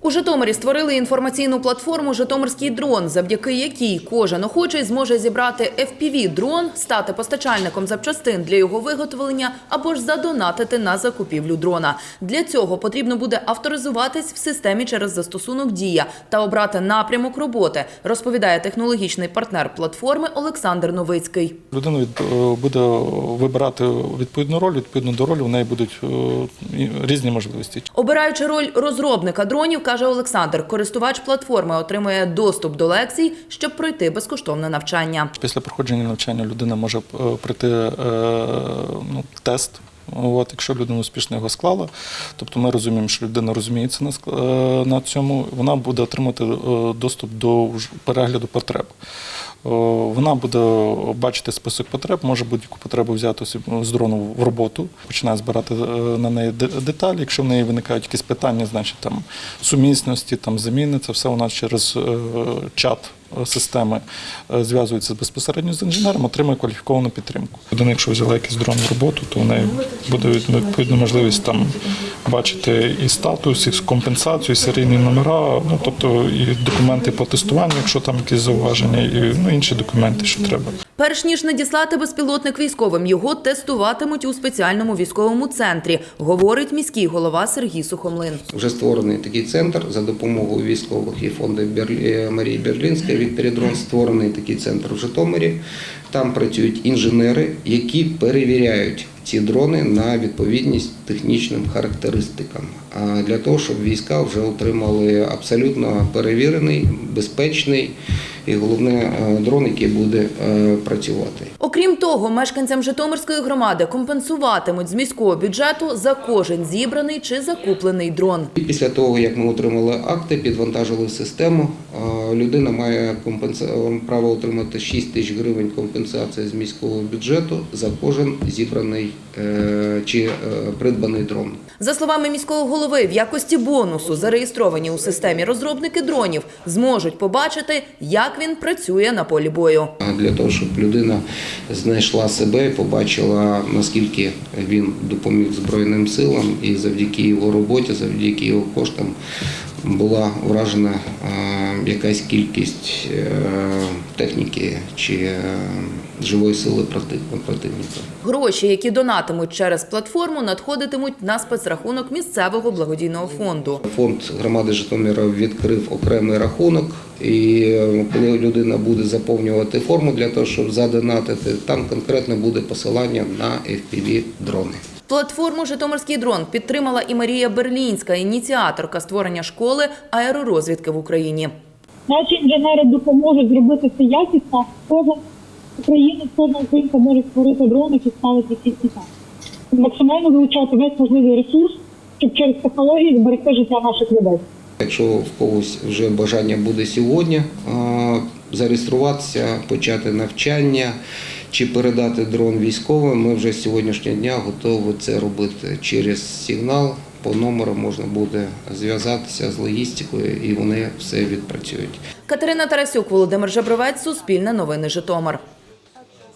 У Житомирі створили інформаційну платформу Житомирський дрон, завдяки якій кожен охочий зможе зібрати fpv дрон, стати постачальником запчастин для його виготовлення або ж задонатити на закупівлю дрона. Для цього потрібно буде авторизуватись в системі через застосунок Дія та обрати напрямок роботи, розповідає технологічний партнер платформи Олександр Новицький. Людина від, е, буде вибирати відповідну роль, відповідно до ролі в неї будуть е, різні можливості. Обираючи роль розробника дронів, каже Олександр, користувач платформи отримує доступ до лекцій, щоб пройти безкоштовне навчання. Після проходження навчання людина може е, пройти е, ну, тест. От, якщо людина успішно його склала, тобто ми розуміємо, що людина розуміється на, е, на цьому, вона буде отримати доступ до перегляду потреб. Е, Вона буде бачити список потреб, може будь-яку потребу взяти з дрону в роботу, починає збирати е, на неї де- деталі. Якщо в неї виникають якісь питання, значить там сумісності, там заміни, це все у нас через е, чат системи е, зв'язується безпосередньо з інженером, отримує кваліфіковану підтримку. Людина, якщо взяла якийсь дрон в роботу, то в неї буде відповідна можливість там бачити і статус, і компенсацію, і серійні номера, ну тобто і документи по тестуванню, якщо там якісь зауваження, і ну інші документи, що треба. Перш ніж надіслати безпілотник військовим, його тестуватимуть у спеціальному військовому центрі, говорить міський голова Сергій Сухомлин. Вже створений такий центр за допомогою військових і фонду Берлі... Марії Берлінської. Вікторі Дрон створений такий центр в Житомирі. Там працюють інженери, які перевіряють ці дрони на відповідність технічним характеристикам. А для того, щоб війська вже отримали абсолютно перевірений, безпечний і головне е, дрон, який буде е, працювати. Того, мешканцям Житомирської громади компенсуватимуть з міського бюджету за кожен зібраний чи закуплений дрон. Після того, як ми отримали акти, підвантажили систему, людина має право отримати 6 тисяч гривень компенсації з міського бюджету за кожен зібраний е, чи е, придбаний дрон. За словами міського голови, в якості бонусу зареєстровані у системі розробники дронів зможуть побачити, як він працює на полі бою. Для того, щоб людина знайшла себе і побачила, наскільки він допоміг Збройним силам, і завдяки його роботі, завдяки його коштам була вражена якась кількість е, техніки чи е, живої сили против- противника. Гроші, які донатимуть через платформу, надходитимуть на спецрахунок місцевого благодійного фонду. Фонд громади Житомира відкрив окремий рахунок, і е, коли людина буде заповнювати форму для того, щоб задонатити, там конкретно буде посилання на fpv дрони. Платформу Житомирський дрон підтримала і Марія Берлінська, ініціаторка створення школи аеророзвідки в Україні. Наші інженери допоможуть зробити це якісно. Кожен українець, кожна українка може створити дрон, який ставити ці ціна. Максимально вилучати весь можливий ресурс, щоб через технології зберегти життя наших людей. Якщо в когось вже бажання буде сьогодні зареєструватися, почати навчання чи передати дрон військовим, ми вже з сьогоднішнього дня готові це робити через сигнал. По номеру можна буде зв'язатися з логістикою і вони все відпрацюють. Катерина Тарасюк, Володимир Жабровець, Суспільне новини Житомир.